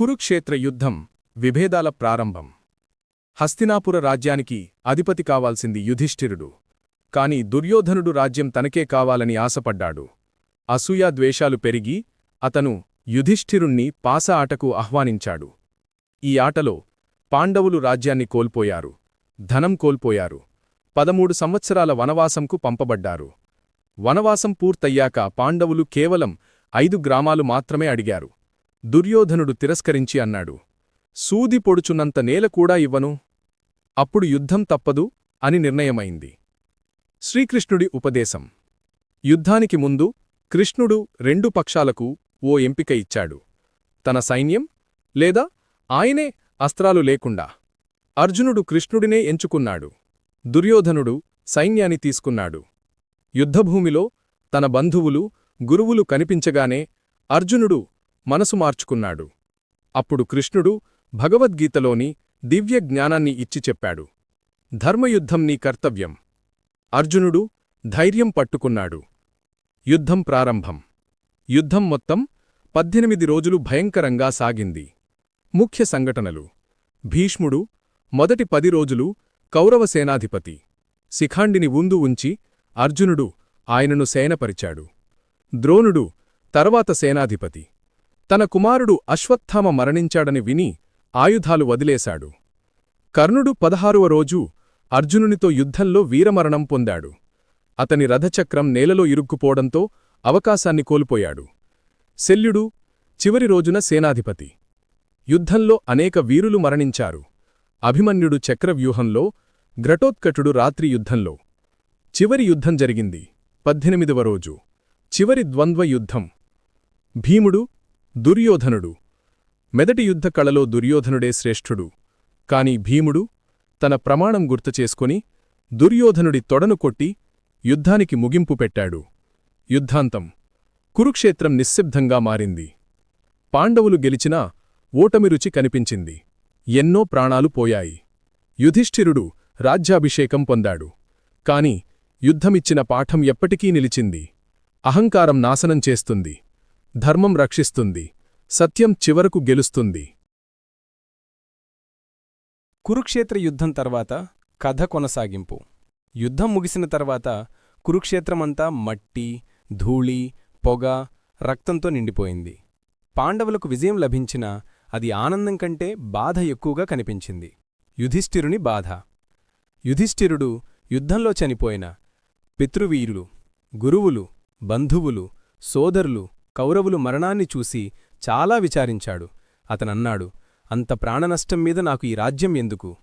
కురుక్షేత్ర యుద్ధం విభేదాల ప్రారంభం. హస్తినాపుర రాజ్యానికి అధిపతి కావాల్సింది యుధిష్ఠిరుడు. కాని దుర్యోధనుడు రాజ్యం తనకే కావాలని ఆశపడ్డాడు. అసూయా ద్వేషాలు పెరిగి అతను యుధిష్ఠిరుణ్ణి పాస ఆటకు ఆహ్వానించాడు. ఈ ఆటలో పాండవులు రాజ్యాన్ని కోల్పోయారు. ధనం కోల్పోయారు. పదమూడు సంవత్సరాల వనవాసంకు పంపబడ్డారు. వనవాసం పూర్తయ్యాక పాండవులు కేవలం ఐదు గ్రామాలు మాత్రమే అడిగారు. దుర్యోధనుడు తిరస్కరించి అన్నాడు సూది పొడుచున్నంత నేల కూడా ఇవ్వను? అప్పుడు యుద్ధం తప్పదు అని నిర్ణయమైంది. శ్రీకృష్ణుడి ఉపదేశం యుద్ధానికి ముందు కృష్ణుడు రెండు పక్షాలకు ఓ ఎంపిక ఇచ్చాడు తన సైన్యం లేదా ఆయనే అస్త్రాలు లేకుండా. అర్జునుడు కృష్ణుడినే ఎంచుకున్నాడు దుర్యోధనుడు సైన్యాన్ని తీసుకున్నాడు. యుద్ధభూమిలో తన బంధువులు గురువులు కనిపించగానే అర్జునుడు మనసు మార్చుకున్నాడు. అప్పుడు కృష్ణుడు భగవద్గీతలోని దివ్య జ్ఞానాన్ని ఇచ్చి చెప్పాడు. ధర్మయుద్ధం నీ కర్తవ్యం. అర్జునుడు ధైర్యం పట్టుకున్నాడు. యుద్ధం ప్రారంభం. యుద్ధం మొత్తం పద్దెనిమిది రోజులు భయంకరంగా సాగింది. ముఖ్య సంఘటనలు. భీష్ముడు మొదటి పది రోజులు కౌరవ సేనాధిపతి. శిఖాండిని ఉందు ఉంచి అర్జునుడు ఆయనను సేనపరిచాడు. ద్రోణుడు తర్వాత సేనాధిపతి. తన కుమారుడు అశ్వత్థామ మరణించాడని విని ఆయుధాలు వదిలేశాడు. కర్ణుడు పదహారువ రోజు అర్జునునితో యుద్ధంలో వీరమరణం పొందాడు. అతని రథచక్రం నేలలో ఇరుక్కుపోవడంతో అవకాశాన్ని కోల్పోయాడు. శల్యుడు చివరి రోజున సేనాధిపతి. యుద్ధంలో అనేక వీరులు మరణించారు. అభిమన్యుడు చక్రవ్యూహంలో ఘటోత్కటుడు రాత్రి యుద్ధంలో. చివరి యుద్ధం జరిగింది. పద్దెనిమిదవ రోజు. చివరి ద్వంద్వ యుద్ధం. భీముడు దుర్యోధనుడు. మెదటి యుద్ధ కళలో దుర్యోధనుడే శ్రేష్ఠుడు. కాని భీముడు తన ప్రమాణం గుర్తుచేసుకుని దుర్యోధనుడి తొడను కొట్టి యుద్ధానికి ముగింపు పెట్టాడు. యుద్ధాంతం. కురుక్షేత్రం నిశ్శబ్దంగా మారింది. పాండవులు గెలిచినా ఓటమి రుచి కనిపించింది. ఎన్నో ప్రాణాలు పోయాయి. యుధిష్ఠిరుడు రాజ్యాభిషేకం పొందాడు. కాని యుద్ధమిచ్చిన పాఠం ఎప్పటికీ నిలిచింది. అహంకారం నాశనం చేస్తుంది. ధర్మం రక్షిస్తుంది. సత్యం చివరకు గెలుస్తుంది. కురుక్షేత్ర యుద్ధం తర్వాత కథ కొనసాగింపు. యుద్ధం ముగిసిన తర్వాత కురుక్షేత్రమంతా మట్టి ధూళి పొగ రక్తంతో నిండిపోయింది. పాండవులకు విజయం లభించినా అది ఆనందం కంటే బాధ ఎక్కువగా కనిపించింది. యుధిష్ఠిరుని బాధ. యుధిష్ఠిరుడు యుద్ధంలో చనిపోయిన పితృవీరులు గురువులు బంధువులు సోదరులు కౌరవులు మరణాన్ని చూసి చాలా విచారించాడు. అతనన్నాడు అంత ప్రాణనష్టం మీద నాకు ఈ రాజ్యం ఎందుకు?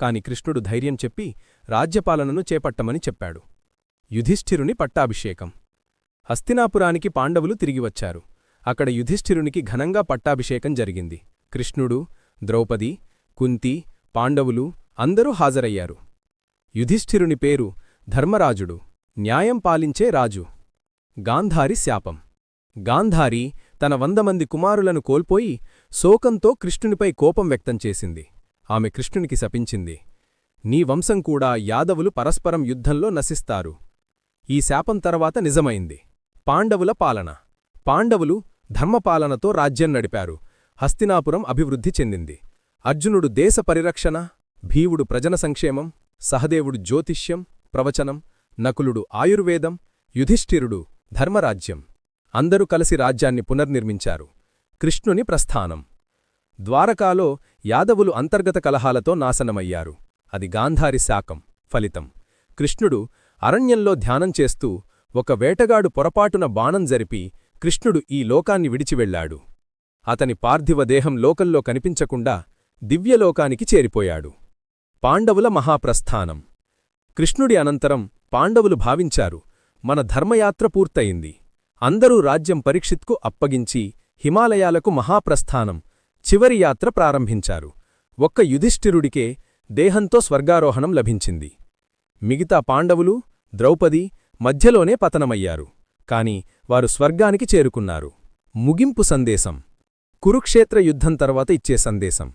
కాని కృష్ణుడు ధైర్యం చెప్పి రాజ్యపాలనను చేపట్టమని చెప్పాడు. యుధిష్ఠిరుని పట్టాభిషేకం. హస్తినాపురానికి పాండవులు తిరిగివచ్చారు అక్కడ యుధిష్ఠిరునికి ఘనంగా పట్టాభిషేకం జరిగింది. కృష్ణుడు ద్రౌపది కుంతి పాండవులు అందరూ హాజరయ్యారు. యుధిష్ఠిరుని పేరు ధర్మరాజుడు న్యాయం పాలించే రాజు. గాంధారి శాపం. గాంధారి తన వందమంది కుమారులను కోల్పోయి శోకంతో కృష్ణునిపై కోపం వ్యక్తం చేసింది. ఆమె కృష్ణునికి శపించింది. నీ వంశం కూడా యాదవులు పరస్పరం యుద్ధంలో నశిస్తారు. ఈ శాపం తర్వాత నిజమైంది. పాండవుల పాలన. పాండవులు ధర్మపాలనతో రాజ్యం నడిపారు. హస్తినాపురం అభివృద్ధి చెందింది. అర్జునుడు దేశ పరిరక్షణ భీవుడు ప్రజన సంక్షేమం సహదేవుడు జ్యోతిష్యం ప్రవచనం నకులుడు ఆయుర్వేదం యుధిష్ఠిరుడు ధర్మరాజ్యం. అందరూ కలిసి రాజ్యాన్ని పునర్నిర్మించారు. కృష్ణుని ప్రస్థానం. ద్వారకాలో యాదవులు అంతర్గత కలహాలతో నాశనమయ్యారు. అది గాంధారి శాకం. ఫలితం. కృష్ణుడు అరణ్యంలో ధ్యానం చేస్తూ ఒక వేటగాడు పొరపాటున బాణం జరిపి కృష్ణుడు ఈ లోకాన్ని విడిచివెళ్ళాడు అతని పార్థివ దేహం లోకంలో కనిపించకుండా దివ్యలోకానికి చేరిపోయాడు. పాండవుల మహాప్రస్థానం. కృష్ణుడి అనంతరం పాండవులు భావించారు మన ధర్మయాత్ర పూర్తయింది. అందరూ రాజ్యం పరీక్షిత్కు అప్పగించి హిమాలయాలకు మహాప్రస్థానం చివరి యాత్ర ప్రారంభించారు. ఒక్క యుధిష్ఠిరుడికే దేహంతో స్వర్గారోహణం లభించింది. మిగతా పాండవులు ద్రౌపది మధ్యలోనే పతనమయ్యారు. కాని వారు స్వర్గానికి చేరుకున్నారు. ముగింపు సందేశం. కురుక్షేత్ర యుద్ధం తర్వాత ఇచ్చే సందేశం.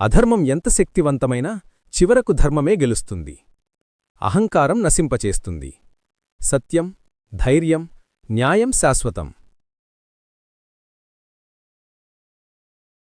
అధర్మం ఎంత శక్తివంతమైనా చివరకు ధర్మమే గెలుస్తుంది. అహంకారం నశింపచేస్తుంది. సత్యం ధైర్యం న్యాయం శాశ్వతం.